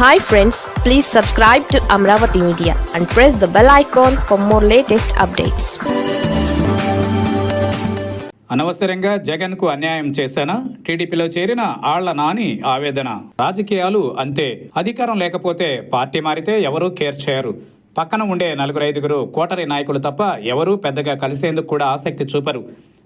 Hi friends please subscribe to Amaravati media and press the bell icon for more latest updates అనవసరంగా జగన్కు అన్యాయం చేశానా? టీడీపీలో చేరిన ఆళ్ళ నాని ఆవేదన. రాజకీయాలు అంతే. అధికారం లేకపోతే పార్టీ మారితే ఎవరూ కేర్ చేయరు. పక్కన ఉండే నలుగురు ఐదుగురు కోటరి నాయకులు తప్ప ఎవరూ పెద్దగా కలిసేందుకు కూడా ఆసక్తి చూపరు.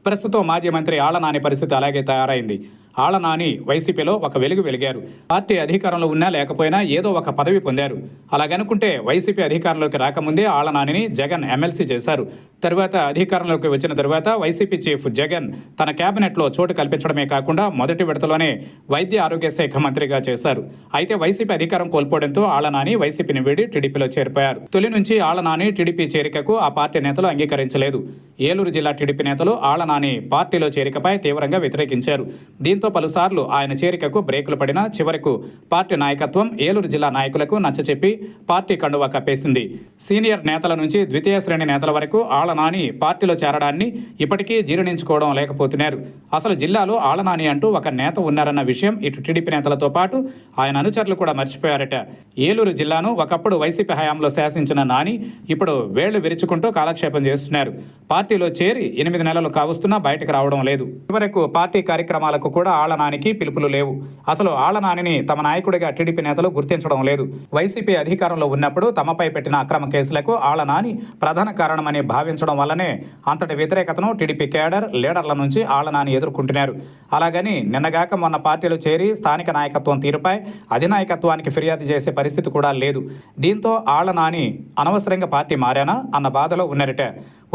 ప్రస్తుతం మాజీ మంత్రి ఆళ్ళ నాని పరిస్థితి అలాగే తయారైంది. ఆళనాని వైసీపీలో ఒక వెలుగు వెలిగారు. పార్టీ అధికారంలో ఉన్నా లేకపోయినా ఏదో ఒక పదవి పొందారు. అలాగనుకుంటే వైసీపీ అధికారంలోకి రాకముందే ఆళనానిని జగన్ ఎమ్మెల్సీ చేశారు. తరువాత అధికారంలోకి వచ్చిన తరువాత వైసీపీ చీఫ్ జగన్ తన కేబినెట్లో చోటు కల్పించడమే కాకుండా మొదటి విడతలోనే వైద్య ఆరోగ్య శాఖ మంత్రిగా చేశారు. అయితే వైసీపీ అధికారం కోల్పోవడంతో ఆళనాని వైసీపీని వీడి టీడీపీలో చేరిపోయారు. తొలి నుంచి ఆళనాని టీడీపీ చేరికకు ఆ పార్టీ నేతలు అంగీకరించలేదు. ఏలూరు జిల్లా టీడీపీ నేతలు ఆళనాని పార్టీలో చేరికపై తీవ్రంగా వ్యతిరేకించారు. దీంతో పలుసార్లు ఆయన చేరికకు బ్రేకులు పడినా చివరకు పార్టీ నాయకత్వం ఏలూరు జిల్లా నాయకులకు నచ్చచెప్పి పార్టీ కండువా కప్పేసింది. సీనియర్ నేతల నుంచి ద్వితీయ శ్రేణి నేతల వరకు ఆళనాని పార్టీలో చేరడాన్ని ఇప్పటికీ జీర్ణించుకోవడం లేకపోతున్నారు. అసలు జిల్లాలో ఆళనాని అంటూ ఒక నేత ఉన్నారన్న విషయం ఇటు టీడీపీ నేతలతో పాటు ఆయన అనుచరులు కూడా మర్చిపోయారట. ఏలూరు జిల్లాను ఒకప్పుడు వైసీపీ హయాంలో శాసించిన నాని ఇప్పుడు వేళ్ళు విరుచుకుంటూ కాలక్షేపం చేస్తున్నారు. పార్టీలో చేరి ఎనిమిది నెలలు కావస్తున్నా బయటకు రావడం లేదు. చివరకు పార్టీ కార్యక్రమాలకు కూడా ఆళ్ళనానికి పిలుపులు లేవు. అసలు ఆళ్ళనానిని తమ నాయకుడిగా టీడీపీ నేతలు గుర్తించడం లేదు. వైసీపీ అధికారంలో ఉన్నప్పుడు తమపై పెట్టిన అక్రమ కేసులకు ఆళ్ళనాని ప్రధాన కారణమని భావించడం వల్లనే అంతటి వ్యతిరేకతను టీడీపీ కేడర్ లీడర్ల నుంచి ఆళ్ళనాని ఎదుర్కొంటున్నారు. అలాగని నిన్నగాక మొన్న పార్టీలో చేరి స్థానిక నాయకత్వం తీరుపై అధినాయకత్వానికి ఫిర్యాదు చేసే పరిస్థితి కూడా లేదు. దీంతో ఆళ్ళనాని అనవసరంగా పార్టీ మారానా అన్న బాధలో ఉన్నారట.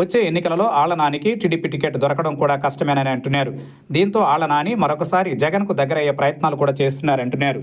వచ్చే ఎన్నికలలో ఆళ్ళనానికి టీడీపీ టికెట్ దొరకడం కూడా కష్టమేనని అంటున్నారు. దీంతో ఆళ్ళనాని మరొకసారి జగన్కు దగ్గరయ్యే ప్రయత్నాలు కూడా చేస్తున్నారంటున్నారు.